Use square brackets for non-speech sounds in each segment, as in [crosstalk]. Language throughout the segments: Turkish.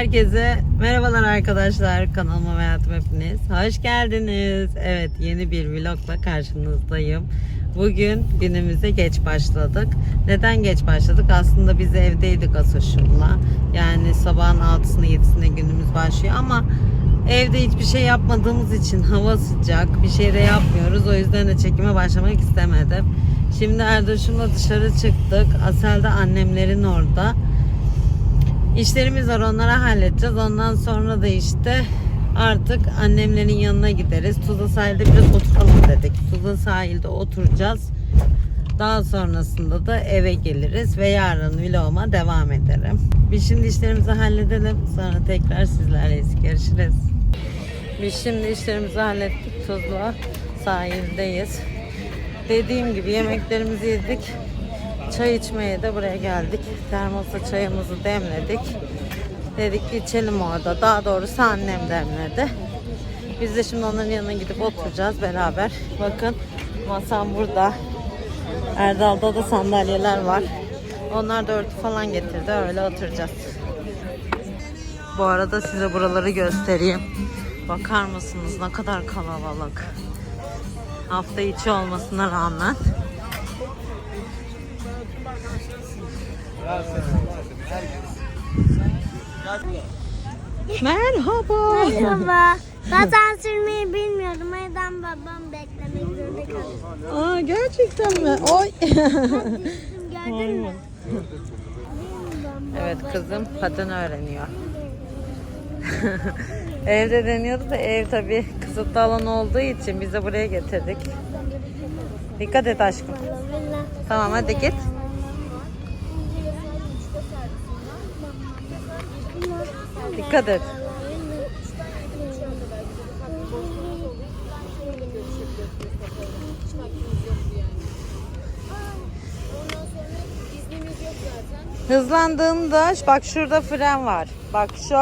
Herkese merhabalar arkadaşlar. Kanalıma ve hayatıma hepiniz. Hoş geldiniz. Evet yeni bir vlogla karşınızdayım. Bugün günümüze geç başladık. Neden geç başladık? Aslında biz evdeydik Asoş'umla. Yani sabahın 6'sına 7'sine günümüz başlıyor ama evde hiçbir şey yapmadığımız için hava sıcak. Bir şey de yapmıyoruz. O yüzden de çekime başlamak istemedim. Şimdi Erdoş'umla dışarı çıktık. Asel de annemlerin orada. İşlerimiz var onları halledeceğiz. Ondan sonra da işte artık annemlerin yanına gideriz. Tuzla sahilde biraz oturalım dedik. Tuzla sahilde oturacağız. Daha sonrasında da eve geliriz ve yarın vloguma devam ederim. Biz şimdi işlerimizi halledelim. Sonra tekrar sizlerle görüşürüz. Biz şimdi işlerimizi hallettik. Tuzla sahildeyiz. Dediğim gibi yemeklerimizi yedik. Çay içmeye de buraya geldik. Termosa çayımızı demledik. Dedik ki içelim orada. Daha doğrusu annem demledi. Biz de şimdi onların yanına gidip oturacağız beraber. Bakın masam burada. Erdal'da da sandalyeler var. Onlar da örtü falan getirdi. Öyle oturacağız. Bu arada size buraları göstereyim. Bakar mısınız ne kadar kalabalık. Hafta içi olmasına rağmen. Merhaba. Merhaba. Zaten sürmeyi bilmiyordum. O yüzden babam beklemek zorunda kaldı. Aa gerçekten mi? Oy. Gördün mü? evet kızım paten öğreniyor. [laughs] Evde deniyordu da ev tabi kısıtlı alan olduğu için biz de buraya getirdik. Dikkat et aşkım. Tamam hadi git. Dikkat et. Hızlandığında bak şurada fren var. Bak şu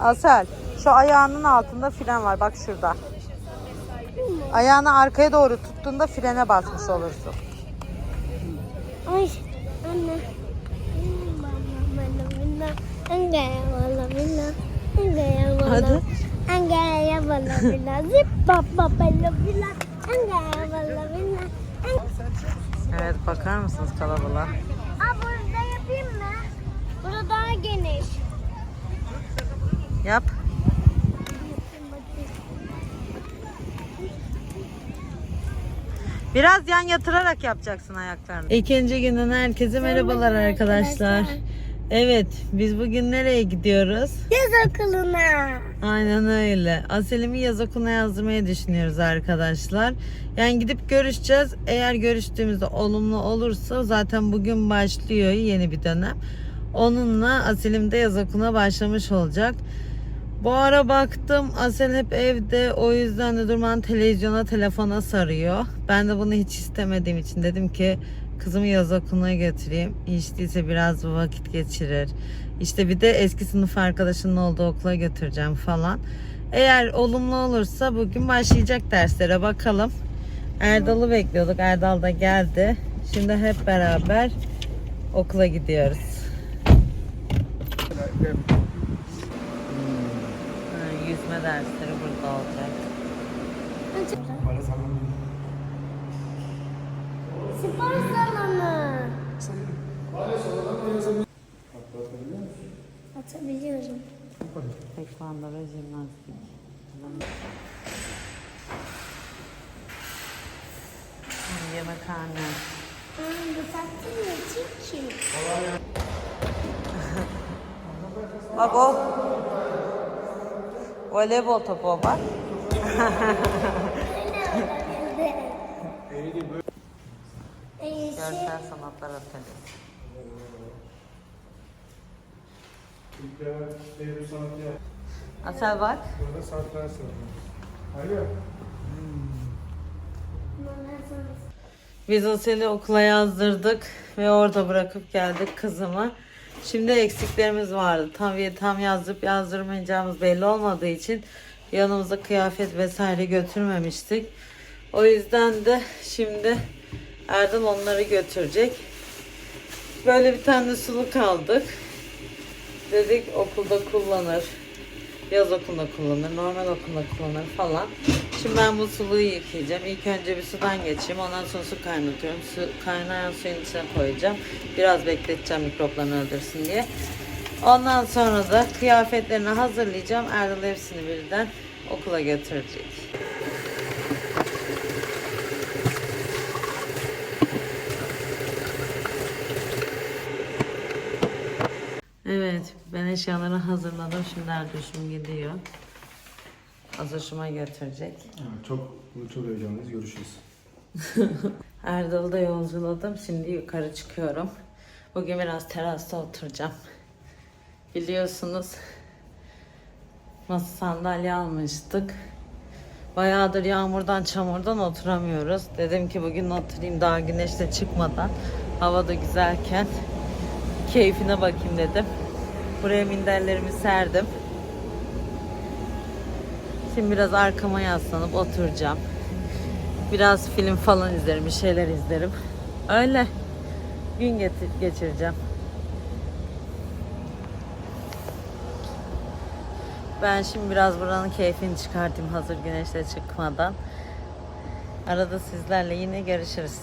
Asel şu ayağının altında fren var. Bak şurada. Ayağını arkaya doğru tuttuğunda frene basmış olursun. Ay anne. Hadi. Angaya bala bila zip baba bala bila Angaya bala Evet bakar mısınız kalabalığa? Aa burada yapayım mı? Burada daha geniş. Yap. Biraz yan yatırarak yapacaksın ayaklarını. İkinci günden herkese merhabalar arkadaşlar. Evet, biz bugün nereye gidiyoruz? Yaz okuluna. Aynen öyle. Aselimi yaz okuluna yazdırmayı düşünüyoruz arkadaşlar. Yani gidip görüşeceğiz. Eğer görüştüğümüzde olumlu olursa zaten bugün başlıyor yeni bir dönem. Onunla Aselim de yaz okuluna başlamış olacak. Bu ara baktım Asel hep evde o yüzden de durmadan televizyona telefona sarıyor. Ben de bunu hiç istemediğim için dedim ki kızımı yaz okuluna götüreyim. Hiç değilse biraz vakit geçirir. İşte bir de eski sınıf arkadaşının olduğu okula götüreceğim falan. Eğer olumlu olursa bugün başlayacak derslere bakalım. Erdal'ı bekliyorduk. Erdal da geldi. Şimdi hep beraber okula gidiyoruz. Ha, yüzme dersleri burada olacak. Spor salonu. Atabiliyorum. Tekvando ve jimnastik. Hmm, Yemekhane. Aa, bu tatlım ya çiçi. [laughs] Bak o. Voleybol topu o bak. [laughs] Görsel sanatlar atölyesi. Asel bak. Burada satranç salonu. Alo. Biz Asel'i okula yazdırdık ve orada bırakıp geldik kızımı. Şimdi eksiklerimiz vardı. Tam tam yazdırıp yazdırmayacağımız belli olmadığı için yanımıza kıyafet vesaire götürmemiştik. O yüzden de şimdi Erdal onları götürecek. Böyle bir tane suluk aldık. Dedik okulda kullanır. Yaz okulunda kullanır, normal okulda kullanır falan. Şimdi ben bu suluğu yıkayacağım. İlk önce bir sudan geçeyim. Ondan sonra su kaynatıyorum. Su, kaynayan suyun içine koyacağım. Biraz bekleteceğim mikroplarını öldürsün diye. Ondan sonra da kıyafetlerini hazırlayacağım. Erdal hepsini birden okula götürecek. Evet, ben eşyaları hazırladım. Şimdi Erduş'um gidiyor. Azuş'uma götürecek. Evet, çok, çok heyecanlıyız. Görüşürüz. [laughs] Erdal'ı da yolculadım. Şimdi yukarı çıkıyorum. Bugün biraz terasta oturacağım. Biliyorsunuz masa sandalye almıştık. Bayağıdır yağmurdan çamurdan oturamıyoruz. Dedim ki bugün oturayım daha güneş de çıkmadan. Hava da güzelken keyfine bakayım dedim. Buraya minderlerimi serdim. Şimdi biraz arkama yaslanıp oturacağım. Biraz film falan izlerim, bir şeyler izlerim. Öyle gün geçireceğim. Ben şimdi biraz buranın keyfini çıkartayım hazır güneşle çıkmadan. Arada sizlerle yine görüşürüz.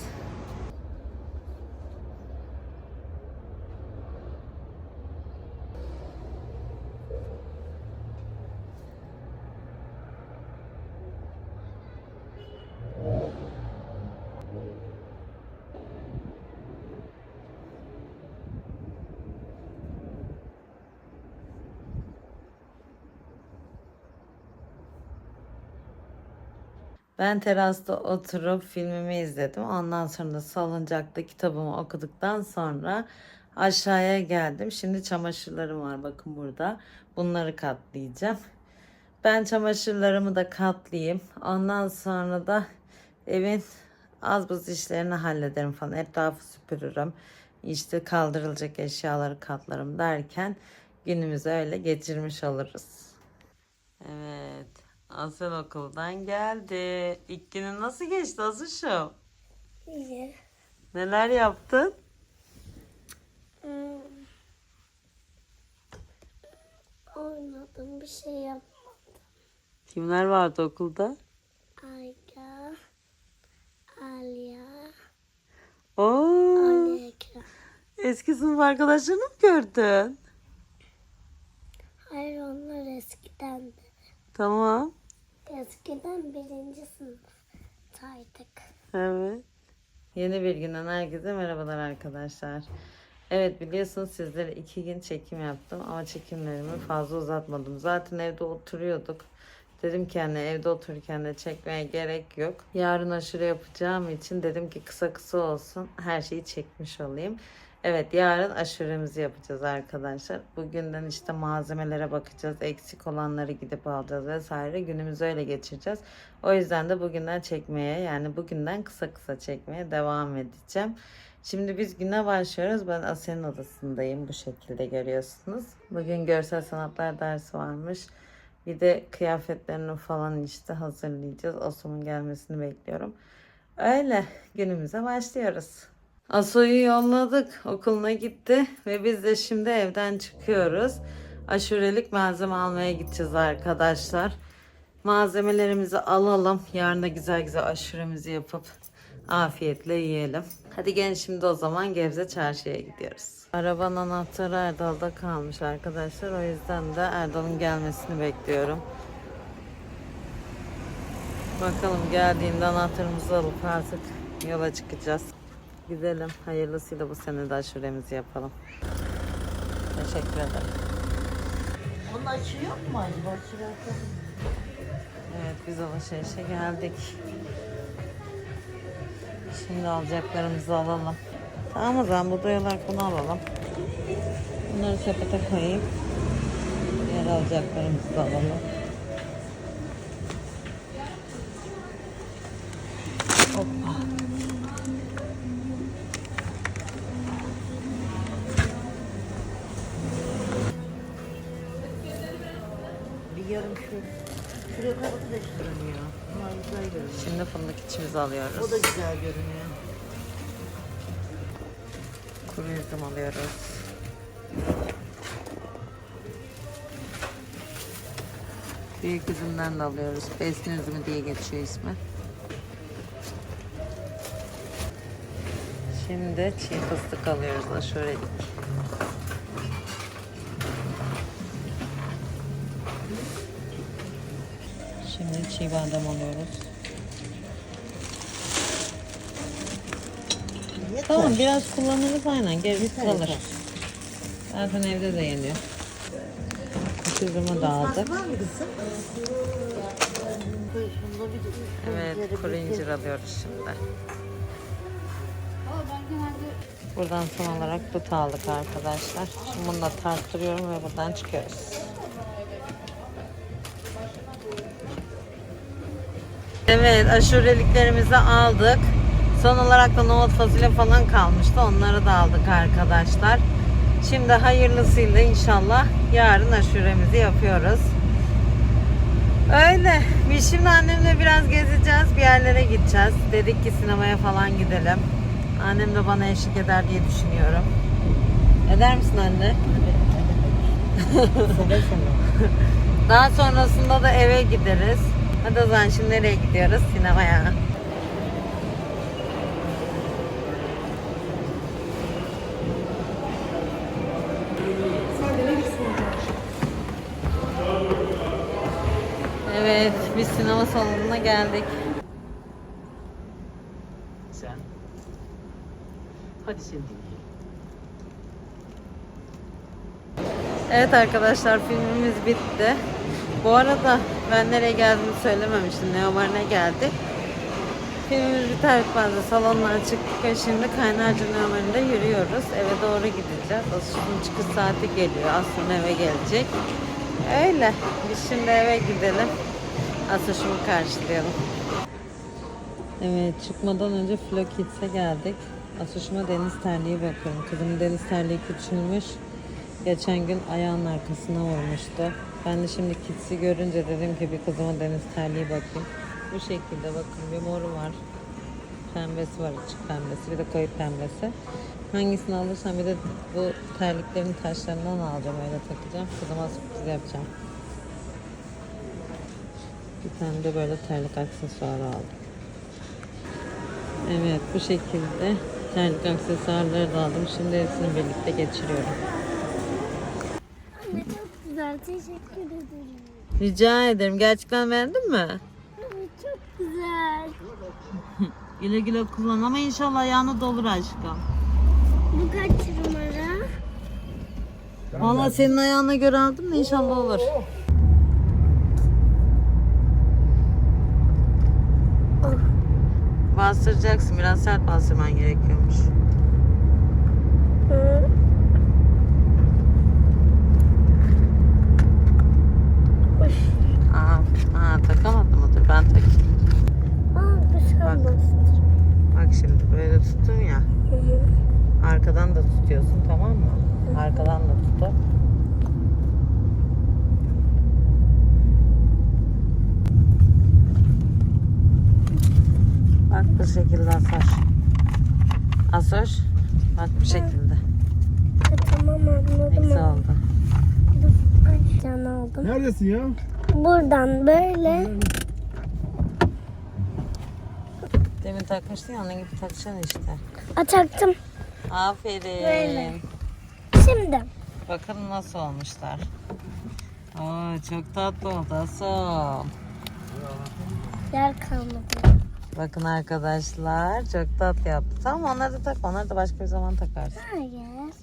Ben terasta oturup filmimi izledim. Ondan sonra da salıncakta kitabımı okuduktan sonra aşağıya geldim. Şimdi çamaşırlarım var bakın burada. Bunları katlayacağım. Ben çamaşırlarımı da katlayayım. Ondan sonra da evin az buz işlerini hallederim falan. Etrafı süpürürüm. İşte kaldırılacak eşyaları katlarım derken günümüzü öyle geçirmiş oluruz. Evet. Asıl okuldan geldi. İlk günün nasıl geçti Azuş'um? İyi. Neler yaptın? Hmm. Oynadım bir şey yap. Kimler vardı okulda? Ayda, Alya, Oo, Ekrem. eski sınıf arkadaşlarını mı gördün? Hayır onlar eskiden Tamam. Eskiden birinci sınıftaydık. Evet. Yeni bir günden herkese merhabalar arkadaşlar. Evet biliyorsunuz sizlere iki gün çekim yaptım ama çekimlerimi fazla uzatmadım. Zaten evde oturuyorduk. Dedim ki hani evde otururken de çekmeye gerek yok. Yarın aşure yapacağım için dedim ki kısa kısa olsun her şeyi çekmiş olayım. Evet yarın aşuremizi yapacağız arkadaşlar. Bugünden işte malzemelere bakacağız. Eksik olanları gidip alacağız vesaire. Günümüzü öyle geçireceğiz. O yüzden de bugünden çekmeye yani bugünden kısa kısa çekmeye devam edeceğim. Şimdi biz güne başlıyoruz. Ben Asya'nın odasındayım. Bu şekilde görüyorsunuz. Bugün görsel sanatlar dersi varmış. Bir de kıyafetlerini falan işte hazırlayacağız. Osman'ın gelmesini bekliyorum. Öyle günümüze başlıyoruz. Aso'yu yolladık. Okuluna gitti ve biz de şimdi evden çıkıyoruz. Aşurelik malzeme almaya gideceğiz arkadaşlar. Malzemelerimizi alalım. Yarın da güzel güzel aşuremizi yapıp afiyetle yiyelim. Hadi gelin şimdi o zaman Gebze Çarşı'ya gidiyoruz. Arabanın anahtarı Erdal'da kalmış arkadaşlar. O yüzden de Erdal'ın gelmesini bekliyorum. Bakalım geldiğinde anahtarımızı alıp artık yola çıkacağız. Gidelim. Hayırlısıyla bu sene de aşuremizi yapalım. Teşekkür ederim. Onun açığı yok mu acaba? Evet biz alışverişe geldik. Şimdi alacaklarımızı alalım. Tamam o zaman bu doyalar bunu alalım. Bunları sepete koyayım. Diğer alacaklarımızı da alalım. Şuraya kadar 35 görünüyor. Bunlar güzel görünüyor. Şimdi fındık içimizi alıyoruz. O da güzel görünüyor. Kuru üzüm alıyoruz. Büyük üzümden de alıyoruz. Besin üzümü diye geçiyor ismi. Şimdi çiğ fıstık alıyoruz aşurelik. Badem alıyoruz. Tamam biraz kullanırız aynen gerisi kalır. Zaten evde de yeniyor. Kızımı da aldık. Evet kuru incir alıyoruz şimdi. Buradan son olarak dut aldık arkadaşlar. Şimdi bunu da tarttırıyorum ve buradan çıkıyoruz. Evet aşureliklerimizi aldık. Son olarak da nohut fasulye falan kalmıştı. Onları da aldık arkadaşlar. Şimdi hayırlısıyla inşallah yarın aşuremizi yapıyoruz. Öyle. Biz şimdi annemle biraz gezeceğiz. Bir yerlere gideceğiz. Dedik ki sinemaya falan gidelim. Annem de bana eşlik eder diye düşünüyorum. Eder misin anne? [laughs] Daha sonrasında da eve gideriz. Hadi o zaman şimdi nereye gidiyoruz? Sinemaya. Evet, biz sinema salonuna geldik. Sen. Hadi seni dinleyelim. Evet arkadaşlar filmimiz bitti. Bu arada ben nereye geldiğimi söylememiştim. Neomar'ına geldik. Filmimiz biter bitmez de salondan çıktık ve şimdi Kaynarca Neomar'ında yürüyoruz. Eve doğru gideceğiz. Aslında çıkış saati geliyor. Aslında eve gelecek. Öyle. Biz şimdi eve gidelim. Asaşımı karşılayalım. Evet çıkmadan önce Flo Kids'e geldik. Asaşıma deniz terliği bakıyorum. Kızım deniz terliği küçülmüş. Geçen gün ayağının arkasına vurmuştu. Ben de şimdi Kids'i görünce dedim ki bir kızıma deniz terliği bakayım. Bu şekilde bakın bir moru var. Pembesi var açık pembesi bir de koyu pembesi. Hangisini alırsam bir de bu terliklerin taşlarından alacağım öyle takacağım. Kızıma sürpriz yapacağım. Bir tane de böyle terlik aksesuarı aldım. Evet bu şekilde terlik aksesuarları da aldım. Şimdi hepsini birlikte geçiriyorum. Güzel. Teşekkür ederim. Rica ederim. Gerçekten beğendin mi? Anne çok güzel. [laughs] Güle güle kullan ama inşallah ayağına dolur aşkım. Bu kaç numara? Valla senin ayağına göre aldım da inşallah olur. Bastıracaksın. Biraz sert bastırman gerekiyormuş. Hı. Aa, aa takamadım mı? Dur ben takayım. Aa, bu sen Bak. Bak şimdi böyle tuttum ya. Hı hı. Arkadan da tutuyorsun tamam mı? Arkadan da tutup. Bak bu şekilde asar. Asar. Bak bu şekilde. E, tamam anladım. Neyse oldu. Dur. Ay, can aldım. Neredesin ya? Buradan böyle. Demin takmıştın ya onun gibi takacaksın işte. A, taktım. Aferin. Böyle. Şimdi. Bakın nasıl olmuşlar. Oo, çok tatlı oldu Asom. Yer kalmadı. Bakın arkadaşlar çok tatlı yaptı. Tamam onları da tak. Onları da başka bir zaman takarsın. Hayır.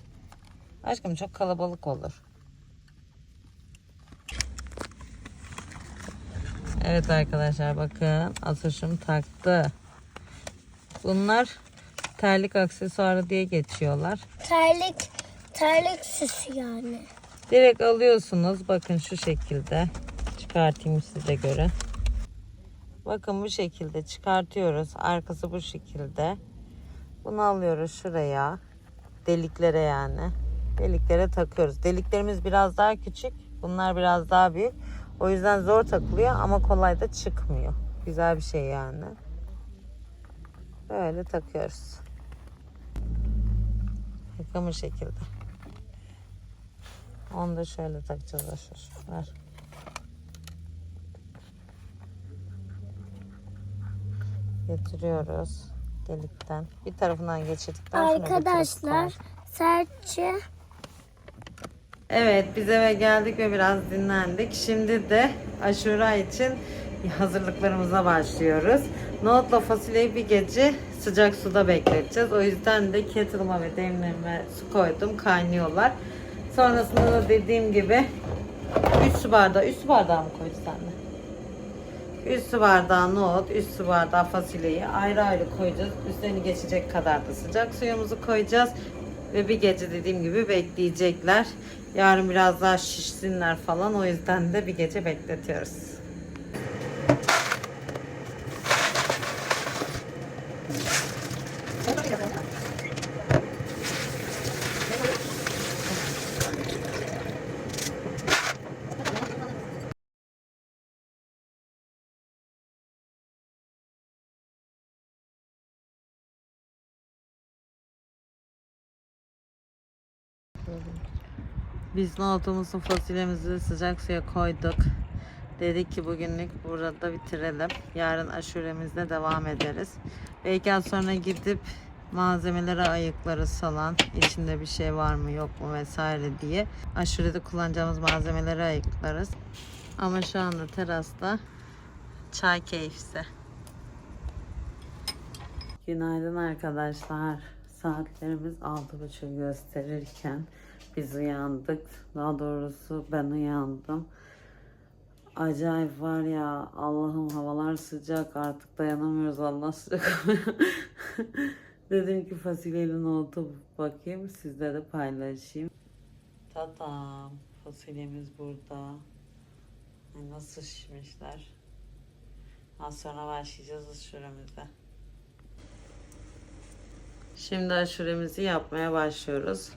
Aşkım çok kalabalık olur. Evet arkadaşlar bakın Asoş'um taktı. Bunlar terlik aksesuarı diye geçiyorlar. Terlik, terlik süsü yani. Direkt alıyorsunuz. Bakın şu şekilde. Çıkartayım size göre. Bakın bu şekilde çıkartıyoruz. Arkası bu şekilde. Bunu alıyoruz şuraya. Deliklere yani. Deliklere takıyoruz. Deliklerimiz biraz daha küçük. Bunlar biraz daha büyük. O yüzden zor takılıyor ama kolay da çıkmıyor. Güzel bir şey yani. Böyle takıyoruz. Yıkamı şekilde. Onu da şöyle takacağız aşır. Ver. Getiriyoruz delikten. Bir tarafından geçirdikten sonra Arkadaşlar sertçe Evet biz eve geldik ve biraz dinlendik. Şimdi de aşura için hazırlıklarımıza başlıyoruz. Nohutla fasulyeyi bir gece sıcak suda bekleteceğiz. O yüzden de kettle'ıma ve demlerime su koydum. Kaynıyorlar. Sonrasında da dediğim gibi 3 su bardağı, 3 su bardağı mı koydun sen de? 3 su bardağı nohut, 3 su bardağı fasulyeyi ayrı ayrı koyacağız. Üstlerini geçecek kadar da sıcak suyumuzu koyacağız. Ve bir gece dediğim gibi bekleyecekler. Yarın biraz daha şişsinler falan. O yüzden de bir gece bekletiyoruz. Biz nohutumuzu fasulyemizi sıcak suya koyduk. Dedik ki bugünlük burada bitirelim. Yarın aşuremizde devam ederiz. Belki az sonra gidip malzemeleri ayıklarız falan. İçinde bir şey var mı yok mu vesaire diye. Aşurede kullanacağımız malzemeleri ayıklarız. Ama şu anda terasta çay keyfisi. Günaydın arkadaşlar. Saatlerimiz 6.30 gösterirken biz uyandık. Daha doğrusu ben uyandım. Acayip var ya Allah'ım havalar sıcak artık dayanamıyoruz Allah sıcak. [laughs] Dedim ki fasulyeli nohutu bakayım sizle de paylaşayım. Tatam fasulyemiz burada. Nasıl şişmişler. Az sonra başlayacağız aşuremize. Şimdi aşuremizi yapmaya başlıyoruz.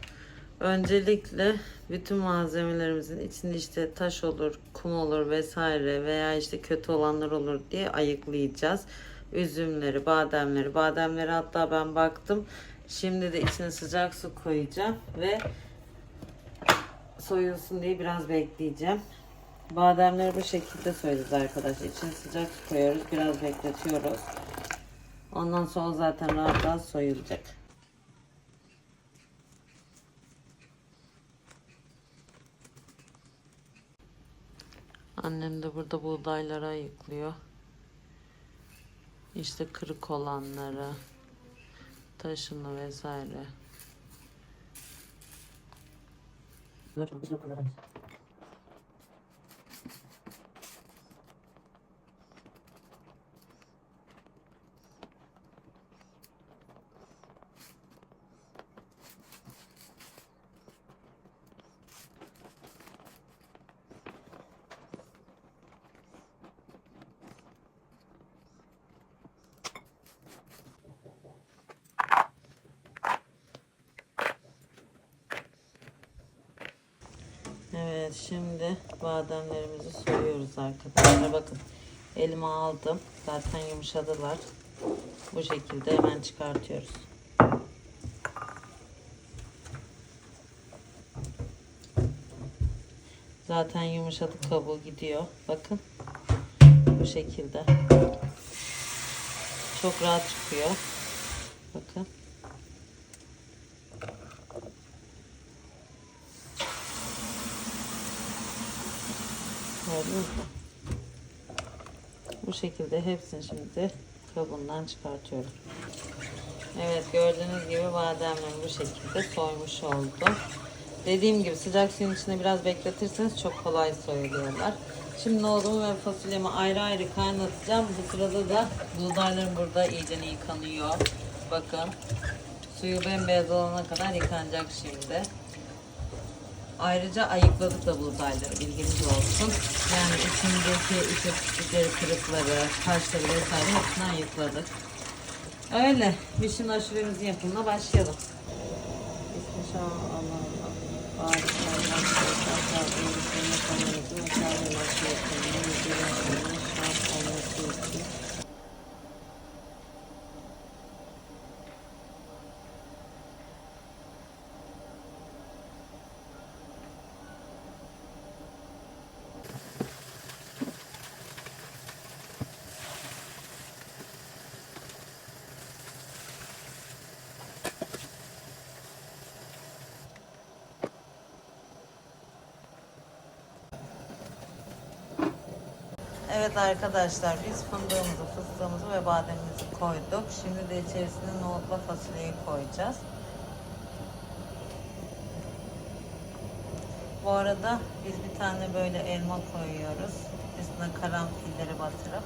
Öncelikle bütün malzemelerimizin içinde işte taş olur, kum olur vesaire veya işte kötü olanlar olur diye ayıklayacağız. Üzümleri, bademleri, bademleri hatta ben baktım. Şimdi de içine sıcak su koyacağım ve soyulsun diye biraz bekleyeceğim. Bademleri bu şekilde soyacağız arkadaşlar. İçine sıcak su koyuyoruz, biraz bekletiyoruz. Ondan sonra zaten rahat rahat soyulacak. Annem de burada buğdayları ayıklıyor. İşte kırık olanları, taşını vesaire. Evet şimdi bademlerimizi soyuyoruz arkadaşlar. Bakın elime aldım. Zaten yumuşadılar. Bu şekilde hemen çıkartıyoruz. Zaten yumuşadı kabuğu gidiyor. Bakın. Bu şekilde. Çok rahat çıkıyor. Bakın. Gördünüz mü? Bu şekilde hepsini şimdi kabuğundan çıkartıyorum. Evet gördüğünüz gibi bademlerimi bu şekilde soymuş oldum. Dediğim gibi sıcak suyun içinde biraz bekletirseniz çok kolay soyuluyorlar. Şimdi nohudumu ve fasulyemi ayrı ayrı kaynatacağım. Bu sırada da buğdaylarım burada iyice yıkanıyor. Bakın suyu bembeyaz olana kadar yıkanacak şimdi. Ayrıca ayıkladık da buğdayları bilginiz olsun. Yani içindeki pislikleri, kırıkları, taşları vesaire hepsini ayıkladık. Öyle. Biz şimdi aşuremizin yapımına başlayalım. Bismillahirrahmanirrahim. Evet arkadaşlar biz fındığımızı, fıstığımızı ve bademimizi koyduk. Şimdi de içerisine nohutla fasulyeyi koyacağız. Bu arada biz bir tane böyle elma koyuyoruz. Üstüne karanfilleri batırıp.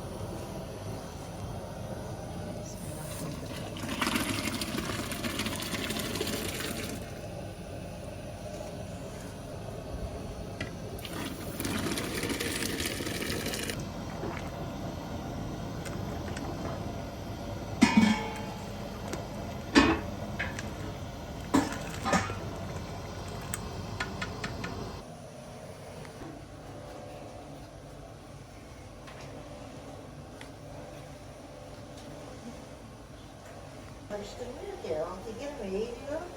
karıştırmıyor ki. Antigel mi yayılıyor.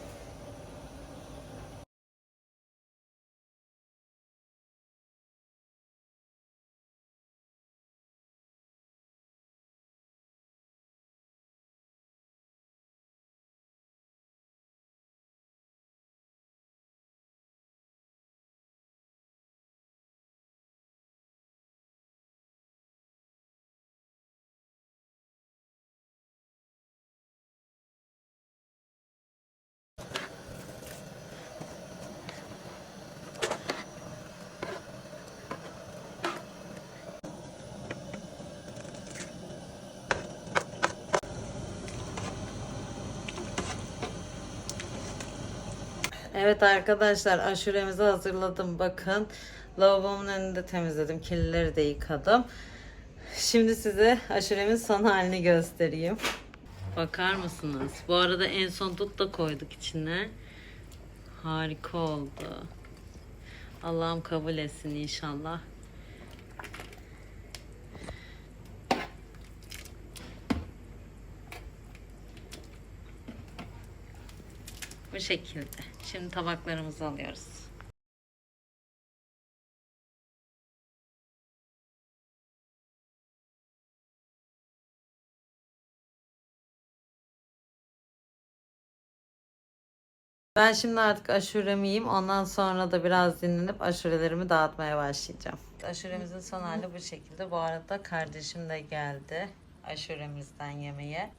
Evet arkadaşlar aşuremizi hazırladım. Bakın lavabomun önünde temizledim. Kirlileri de yıkadım. Şimdi size aşuremin son halini göstereyim. Bakar mısınız? Bu arada en son dut da koyduk içine. Harika oldu. Allah'ım kabul etsin inşallah. Bu şekilde. Şimdi tabaklarımızı alıyoruz. Ben şimdi artık aşuremi yiyeyim. Ondan sonra da biraz dinlenip aşurelerimi dağıtmaya başlayacağım. Aşuremizin son hali bu şekilde. Bu arada kardeşim de geldi aşuremizden yemeye.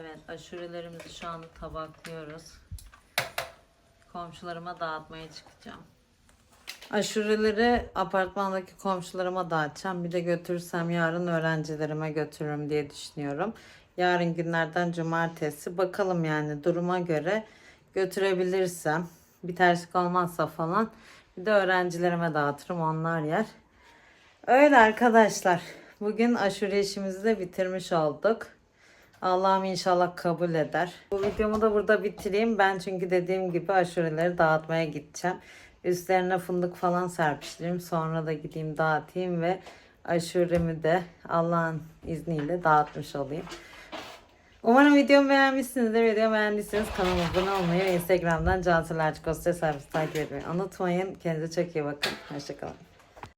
Evet, aşurelerimizi şu anda tabaklıyoruz. Komşularıma dağıtmaya çıkacağım. Aşureleri apartmandaki komşularıma dağıtacağım. Bir de götürürsem yarın öğrencilerime götürürüm diye düşünüyorum. Yarın günlerden cumartesi. Bakalım yani duruma göre götürebilirsem. Bir terslik olmazsa falan. Bir de öğrencilerime dağıtırım onlar yer. Öyle arkadaşlar. Bugün aşure işimizi de bitirmiş olduk. Allah'ım inşallah kabul eder. Bu videomu da burada bitireyim. Ben çünkü dediğim gibi aşureleri dağıtmaya gideceğim. Üstlerine fındık falan serpiştireyim. Sonra da gideyim dağıtayım ve aşuremi de Allah'ın izniyle dağıtmış olayım. Umarım videomu beğenmişsinizdir. Videomu beğendiyseniz kanalıma abone olmayı ve Instagram'dan Cansu Lerçik Hostes servisi takip etmeyi unutmayın. Kendinize çok iyi bakın. Hoşçakalın.